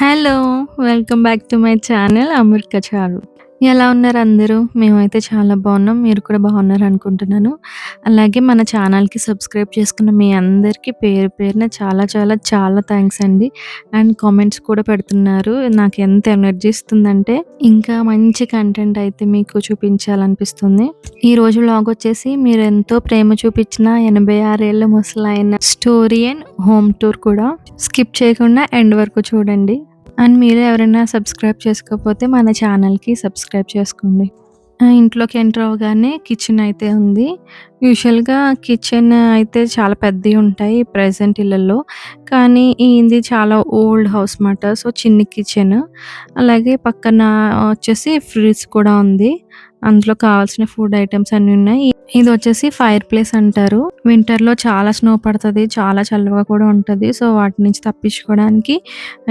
Hello! Welcome back to my channel Amrit Charu. ఎలా ఉన్నారు అందరూ? మేమైతే చాలా బాగున్నాం. మీరు కూడా బాగున్నారు అనుకుంటున్నాను అలాగే మన ఛానల్‌కి సబ్స్క్రైబ్ చేసుకున్న మీ అందరికీ పేరు పేరున చాలా చాలా చాలా థ్యాంక్స్ అండి. అండ్ కామెంట్స్ కూడా పెడుతున్నారు. నాకు ఎంత ఎనర్జీ ఇస్తుందంటే ఇంకా మంచి కంటెంట్ అయితే మీకు చూపించాలనిపిస్తుంది. రోజు లాగ్ వచ్చేసి మీరు ఎంతో ప్రేమ చూపించిన ఎనభై ఆరేళ్ళ ముసలైన స్టోరీ అండ్ హోమ్ టూర్ కూడా స్కిప్ చేయకుండా ఎండ్ వరకు చూడండి. అండ్ మీరు ఎవరైనా సబ్స్క్రైబ్ చేసుకోకపోతే మన ఛానల్‌కి సబ్స్క్రైబ్ చేసుకోండి. ఇంట్లోకి ఎంటర్ అవ్వగానే కిచెన్ అయితే ఉంది. యూజువల్‌గా కిచెన్ అయితే చాలా పెద్దవి ఉంటాయి ప్రజెంట్ ఇళ్ళల్లో కానీ ఇది చాలా ఓల్డ్ హౌస్ మాట. సో, చిన్ని కిచెన్. అలాగే పక్కన వచ్చేసి ఫ్రిడ్జ్ కూడా ఉంది. అందులో కావాల్సిన ఫుడ్ ఐటమ్స్ అన్ని ఉన్నాయి. ఇది వచ్చేసి ఫైర్ ప్లేస్ అంటారు. వింటర్లో చాలా స్నో పడతది. చాలా చల్లగా కూడా ఉంటది. సో, వాటి నుంచి తప్పించుకోవడానికి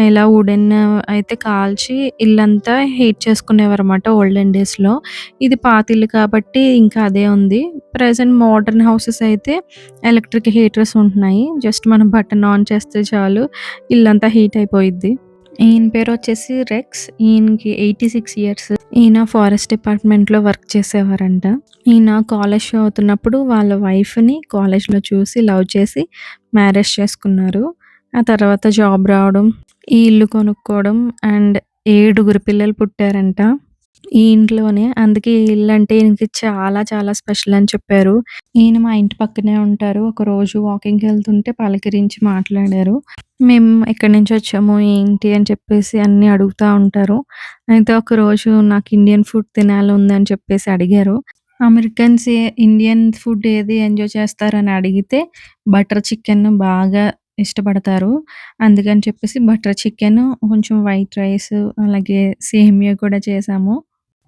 ఇలా వుడెన్ అయితే కాల్చి ఇల్లంతా హీట్ చేసుకునేవారన్నమాట ఓల్డెన్ డేస్లో ఇది పాతిల్లు కాబట్టి ఇంకా అదే ఉంది. ప్రెసెంట్ మోడర్న్ హౌసెస్ అయితే ఎలక్ట్రిక్ హీటర్స్ ఉంటున్నాయి. జస్ట్ మనం బటన్ ఆన్ చేస్తే చాలు ఇల్లంతా హీట్ అయిపోయిద్ది. ఈయన పేరు వచ్చేసి రెక్స్. ఈయనకి 86 ఇయర్స్. ఈయన ఫారెస్ట్ డిపార్ట్మెంట్‌లో వర్క్ చేసేవారంట. ఈయన కాలేజ్ అవుతున్నప్పుడు వాళ్ళ వైఫ్‌ని కాలేజ్‌లో చూసి లవ్ చేసి మ్యారేజ్ చేసుకున్నారు. ఆ తర్వాత జాబ్ రావడం, ఈ ఇల్లు కొనుక్కోవడం అండ్ ఏడుగురు పిల్లలు పుట్టారంట. ఈ ఇంట్లోనే. అందుకే ఈ అంటే ఈయనకి చాలా చాలా స్పెషల్ అని చెప్పారు. ఈయన మా ఇంటి పక్కనే ఉంటారు. ఒక రోజు వాకింగ్కి వెళ్తుంటే పలకరించి మాట్లాడారు. మేము ఎక్కడి నుంచి వచ్చాము, ఏంటి అని చెప్పేసి అన్ని అడుగుతా ఉంటారు. అయితే ఒక రోజు నాకు ఇండియన్ ఫుడ్ తినాలని చెప్పేసి అడిగారు. అమెరికన్స్ ఇండియన్ ఫుడ్ ఏది ఎంజాయ్ చేస్తారని అడిగితే బటర్ చికెన్ బాగా ఇష్టపడతారు. అందుకని చెప్పేసి బటర్ చికెను, కొంచెం వైట్ రైస్ అలాగే సేమియా కూడా చేశాము.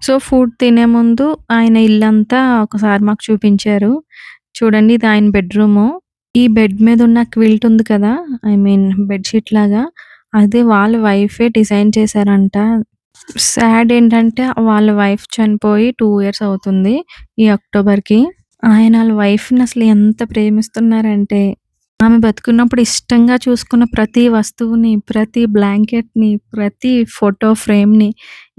సో, ఫుడ్ తినే ముందు ఆయన ఇల్లంతా ఒకసారి మాకు చూపించారు. చూడండి ఇది ఆయన బెడ్‌రూము. ఈ బెడ్ మీద ఉన్న క్విల్ట్ ఉంది కదా! ఐ మీన్ బెడ్‌షీట్ లాగా అది వాళ్ళ వైఫే డిజైన్ చేశారంట. సాడ్ ఏంటంటే వాళ్ళ వైఫ్ చనిపోయి 2 ఇయర్స్ అవుతుంది. ఈ అక్టోబర్‌కి. ఆయన ఆళ్ళ వైఫ్‌ని అసలు ఎంత ప్రేమిస్తున్నారంటే ఆమె బతుకున్నప్పుడు ఇష్టంగా చూసుకున్న ప్రతి వస్తువుని, ప్రతి బ్లాంకెట్‌ని, ప్రతి ఫోటో ఫ్రేమ్‌ని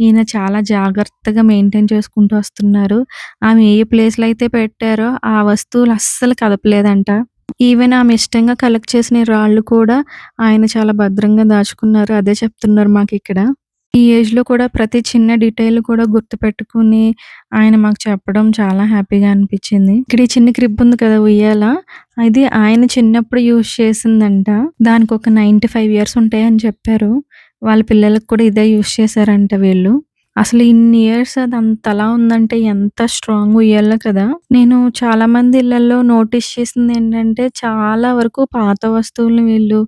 ఈయన చాలా జాగ్రత్తగా మెయింటైన్ చేసుకుంటూ వస్తున్నారు. ఆమె ఏ ప్లేస్‌లో అయితే పెట్టారో ఆ వస్తువులు అస్సలు కదపలేదంట. ఈవెన్ ఆమె ఇష్టంగా కలెక్ట్ చేసిన రాళ్ళు కూడా ఆయన చాలా భద్రంగా దాచుకున్నారు. అదే చెప్తున్నారు మాకు ఇక్కడ ఈ ఏజ్‌లో కూడా ప్రతి చిన్న డీటెయిల్ కూడా గుర్తుపెట్టుకొని ఆయన మాకు చెప్పడం చాలా హ్యాపీగా అనిపించింది. ఇక్కడ ఈ చిన్న క్రిబ్ ఉంది కదా! ఉయ్యాల అది ఆయన చిన్నప్పుడు యూజ్ చేసిందంట. దానికొక 95 ఇయర్స్ ఉంటాయని చెప్పారు. వాళ్ళ పిల్లలకి కూడా ఇదే యూజ్ చేశారంట వీళ్ళు. అసలు ఇన్ని ఇయర్స్ అది అంతలా ఉందంటే ఎంత స్ట్రాంగ్ ఉయ్యాల కదా! నేను చాలామంది ఇళ్ళల్లో నోటీస్ చేసింది ఏంటంటే చాలా వరకు పాత వస్తువులను వీళ్ళు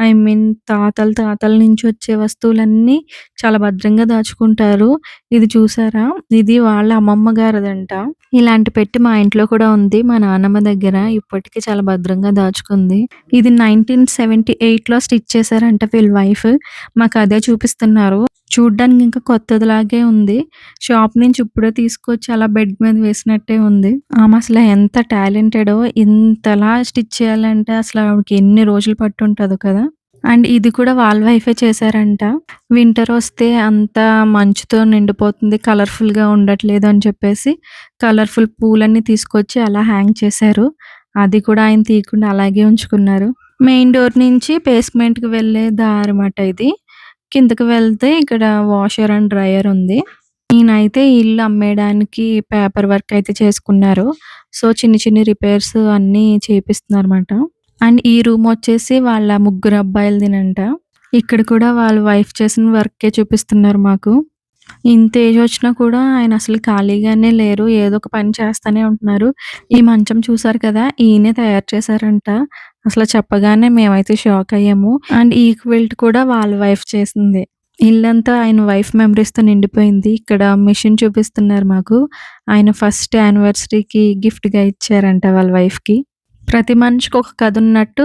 ఐ మీన్ తాతల తాతల నుంచి వచ్చే వస్తువులన్నీ చాలా భద్రంగా దాచుకుంటారు. ఇది చూసారా? ఇది వాళ్ళ అమ్మమ్మ గారిదంట. ఇలాంటి పెట్టి మా ఇంట్లో కూడా ఉంది. మా నాన్నమ్మ దగ్గర ఇప్పటికి చాలా భద్రంగా దాచుకుంది. ఇది 1978లో స్టిచ్ చేశారంట వీళ్ళ వైఫ్. మాకదే చూపిస్తున్నారు. చూడ్డానికి ఇంకా కొత్తదిలాగే ఉంది. షాప్ నుంచి ఇప్పుడే తీసుకొచ్చి అలా బెడ్ మీద వేసినట్టే ఉంది. ఆమె అసలు ఎంత టాలెంటెడో ఇంతలా స్టిచ్ చేయాలంటే అసలు ఆవిడకి ఎన్ని రోజులు పట్టుంటుందో కదా! అండ్ ఇది కూడా వాళ్ళ వైఫే చేశారంట. వింటర్ వస్తే అంతా మంచుతో నిండిపోతుంది. కలర్‌ఫుల్‌గా ఉండట్లేదు అని చెప్పేసి కలర్‌ఫుల్ పూలన్నీ తీసుకొచ్చి అలా హ్యాంగ్ చేశారు. అది కూడా ఆయన తీయకుండా అలాగే ఉంచుకున్నారు. మెయిన్ డోర్ నుంచి బేస్‌మెంట్‌కి వెళ్ళే దారి అన్నమాట ఇది. కిందకి వెళ్తే ఇక్కడ వాషర్ అండ్ డ్రైయర్ ఉంది. ఈయనైతే ఇల్లు అమ్మేయడానికి పేపర్ వర్క్ అయితే చేసుకున్నారు. సో, చిన్ని చిన్ని రిపేర్స్ అన్నీ చేపిస్తున్నారన్నమాట. అండ్ ఈ రూమ్ వచ్చేసి వాళ్ళ ముగ్గురు అబ్బాయిలదేనంట. ఇక్కడ కూడా వాళ్ళ వైఫ్ చేసిన వర్కే చూపిస్తున్నారు మాకు. ఇంత ఏజ్ వచ్చినా కూడా ఆయన అసలు ఖాళీగానే లేరు. ఏదో ఒక పని చేస్తానే ఉంటున్నారు. ఈ మంచం చూసారు కదా! ఈయనే తయారు చేశారంట. అసలు చెప్పగానే మేమైతే షాక్ అయ్యాము. అండ్ ఈ క్విల్ట్ కూడా వాళ్ళ వైఫ్ చేసిందే. ఇల్లంతా ఆయన వైఫ్ మెమరీస్‌తో నిండిపోయింది. ఇక్కడ మెషిన్ చూపిస్తున్నారు మాకు. ఆయన ఫస్ట్ యానివర్సరీకి గిఫ్ట్‌గా ఇచ్చారంట వాళ్ళ వైఫ్‌కి. ప్రతి మనిషికి ఒక కథ ఉన్నట్టు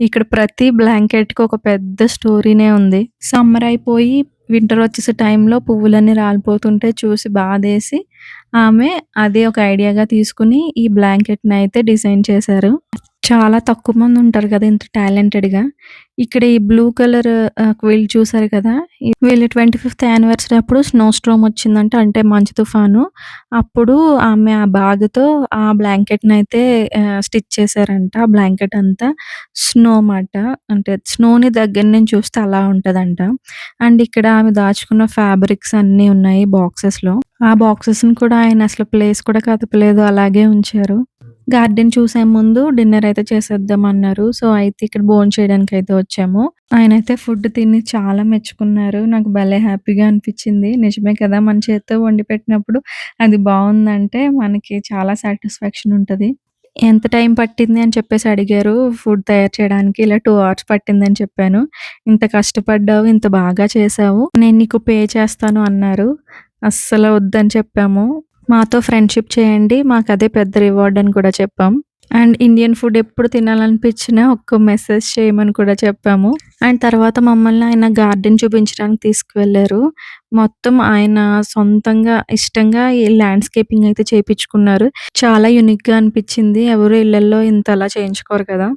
ఇక్కడ ప్రతి బ్లాంకెట్‌కి ఒక పెద్ద స్టోరీనే ఉంది. సమ్మర్ అయిపోయి వింటర్ వచ్చేసే టైంలో పువ్వులన్నీ రాలిపోతుంటే చూసి బాధేసి ఆమె అదే ఒక ఐడియాగా తీసుకొని ఈ బ్లాంకెట్‌ని అయితే డిజైన్ చేశారు. చాలా తక్కువ మంది ఉంటారు కదా! ఇంత టాలెంటెడ్‌గా. ఇక్కడ ఈ బ్లూ కలర్ వీళ్ళు చూసారు కదా! వీళ్ళు ట్వంటీ ఫిఫ్త్ యానివర్సరీ అప్పుడు స్నో స్ట్రోమ్ వచ్చిందంటే అంటే మంచు తుఫాను. అప్పుడు ఆమె ఆ బాధతో ఆ బ్లాంకెట్ని అయితే స్టిచ్ చేశారంట. ఆ బ్లాంకెట్ అంతా స్నో మాట. అంటే స్నోని దగ్గర నుంచి చూస్తే అలా ఉంటదంట. అండ్ ఇక్కడ ఆమె దాచుకున్న ఫ్యాబ్రిక్స్ అన్నీ ఉన్నాయి బాక్సెస్‌లో. ఆ బాక్సెస్‌ని కూడా ఆయన అసలు ప్లేస్ కూడా కదపలేదు. అలాగే ఉంచారు. గార్డెన్ చూసే ముందు డిన్నర్ అయితే చేసేద్దాం అన్నారు సో, అయితే ఇక్కడ భోంచేయడానికైతే వచ్చాము. ఆయన అయితే ఫుడ్ తిని చాలా మెచ్చుకున్నారు. నాకు భలే హ్యాపీగా అనిపించింది నిజమే కదా! మన చేత్తో వండి పెట్టినప్పుడు అది బాగుందంటే మనకి చాలా సాటిస్ఫాక్షన్ ఉంటది. ఎంత టైం పట్టింది అని చెప్పేసి అడిగారు ఫుడ్ తయారు చేయడానికి. ఇలా టూ అవర్స్ పట్టిందని చెప్పాను. ఇంత కష్టపడ్డావు, ఇంత బాగా చేసావు నేను నీకు పే చేస్తాను అన్నారు. అస్సలు వద్దని చెప్పాము. మాతో ఫ్రెండ్‌షిప్ చేయండి. మాకు అదే పెద్ద రివార్డ్ అని కూడా చెప్పాం. అండ్ ఇండియన్ ఫుడ్ ఎప్పుడు తినాలనిపించినా ఒక్క మెసేజ్ చేయమని కూడా చెప్పాము. అండ్ తర్వాత మమ్మల్ని ఆయన గార్డెన్ చూపించడానికి తీసుకువెళ్ళారు మొత్తం ఆయన సొంతంగా ఇష్టంగా ఈ ల్యాండ్‌స్కేపింగ్ అయితే చేపించుకున్నారు. చాలా యూనిక్‌గా అనిపించింది. ఎవరు ఇళ్ళల్లో ఇంత అలా చేయించుకోరు కదా!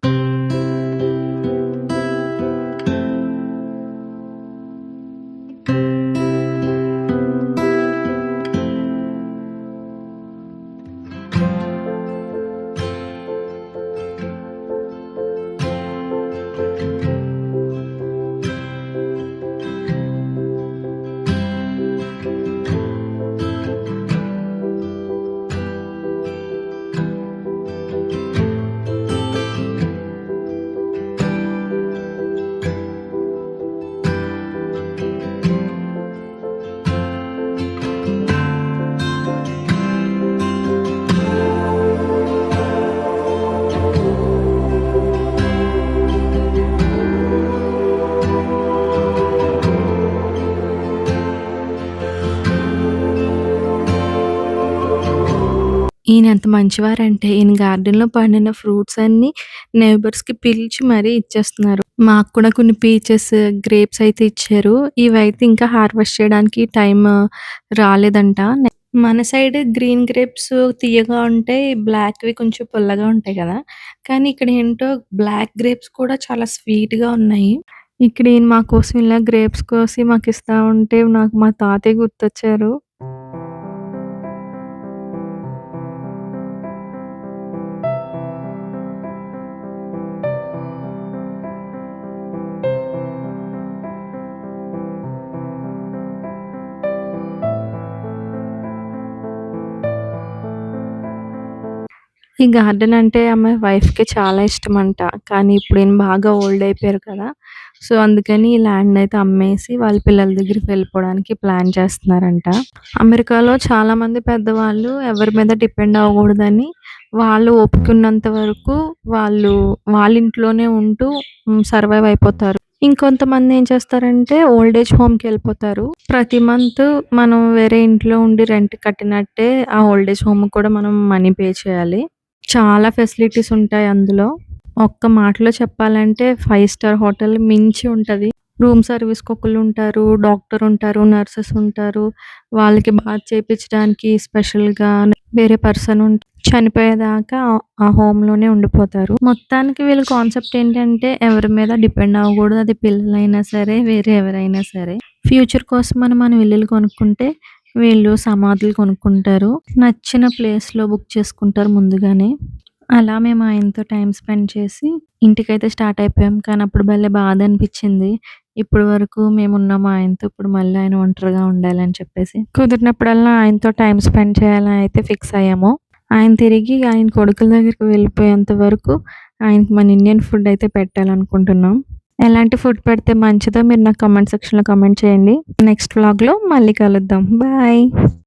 ఈయన ఎంత మంచివారంటే ఈయన గార్డెన్‌లో పండిన ఫ్రూట్స్ అన్నీ నైబర్స్‌కి పిలిచి మరీ ఇచ్చేస్తున్నారు. మాకు కూడా కొన్ని పీచెస్, గ్రేప్స్ అయితే ఇచ్చారు. ఇవైతే ఇంకా హార్వెస్ట్ చేయడానికి టైం రాలేదంట. మన సైడ్ గ్రీన్ గ్రేప్స్ తియ్యగా ఉంటాయి. బ్లాక్‌వి కొంచెం పుల్లగా ఉంటాయి కదా! కానీ ఇక్కడ ఏంటో బ్లాక్ గ్రేప్స్ కూడా చాలా స్వీట్‌గా ఉన్నాయి. ఇక్కడ ఈయన మా కోసం ఇలా గ్రేప్స్ కోసి మాకు ఇస్తా ఉంటే నాకు మా తాతయ్య గుర్తొచ్చారు. ఈ గార్డెన్ అంటే ఆమె వైఫ్‌కి చాలా ఇష్టం అంట కానీ ఇప్పుడు ఈయన బాగా ఓల్డ్ అయిపోయారు కదా! సో, అందుకని ఈ ల్యాండ్ అయితే అమ్మేసి వాళ్ళ పిల్లల దగ్గరికి వెళ్ళిపోవడానికి ప్లాన్ చేస్తున్నారంట. అమెరికాలో చాలామంది పెద్దవాళ్ళు ఎవరి మీద డిపెండ్ అవ్వకూడదని వాళ్ళు ఓపిక ఉన్నంత వరకు వాళ్ళు వాళ్ళ ఇంట్లోనే ఉంటూ సర్వైవ్ అయిపోతారు. ఇంకొంతమంది ఏం చేస్తారంటే ఓల్డ్ ఏజ్ హోమ్‌కెళ్ళిపోతారు. ప్రతి మంత్ మనం వేరే ఇంట్లో ఉండి రెంట్ కట్టినట్టే ఆ ఓల్డ్ ఏజ్ హోమ్‌కి కూడా మనం మనీ పే చేయాలి. చాలా ఫెసిలిటీస్ ఉంటాయి అందులో. ఒక్క మాటలో చెప్పాలంటే ఫైవ్ స్టార్ హోటల్ మించి ఉంటది. రూమ్ సర్వీస్ కుక్కలు ఉంటారు డాక్టర్ ఉంటారు. నర్సెస్ ఉంటారు. వాళ్ళకి బాత్ చేయించడానికి స్పెషల్‌గా వేరే పర్సన్ చనిపోయేదాకా ఆ హోమ్‌లోనే ఉండిపోతారు. మొత్తానికి వీళ్ళ కాన్సెప్ట్ ఏంటంటే ఎవరి మీద డిపెండ్ అవ్వకూడదు. అది పిల్లలైనా సరే, వేరే ఎవరైనా సరే. ఫ్యూచర్ కోసం మనం ఇల్లులు కొనుక్కుంటే వీళ్ళు సమాధులు కొనుక్కుంటారు. నచ్చిన ప్లేస్‌లో బుక్ చేసుకుంటారు ముందుగానే. అలా మేము ఆయనతో టైం స్పెండ్ చేసి ఇంటికైతే స్టార్ట్ అయిపోయాం. కానీ అప్పుడు భలే బాధ అనిపించింది. ఇప్పుడు వరకు మేమున్నాము ఆయనతో. ఇప్పుడు మళ్ళీ ఆయన ఒంటరిగా ఉండాలని చెప్పేసి. కుదిరినప్పుడల్లా ఆయనతో టైం స్పెండ్ చేయాలని అయితే ఫిక్స్ అయ్యాము. ఆయన తిరిగి ఆయన కొడుకుల దగ్గరికి వెళ్ళిపోయేంత వరకు ఆయనకి మన ఇండియన్ ఫుడ్ అయితే పెట్టాలనుకుంటున్నాం. ఎలాంటి ఫుడ్ పెడితే మంచిదో మీరు నాకు కమెంట్ సెక్షన్‌లో కమెంట్ చేయండి. నెక్స్ట్ వ్లాగ్‌లో మళ్ళీ కలుద్దాం. బాయ్.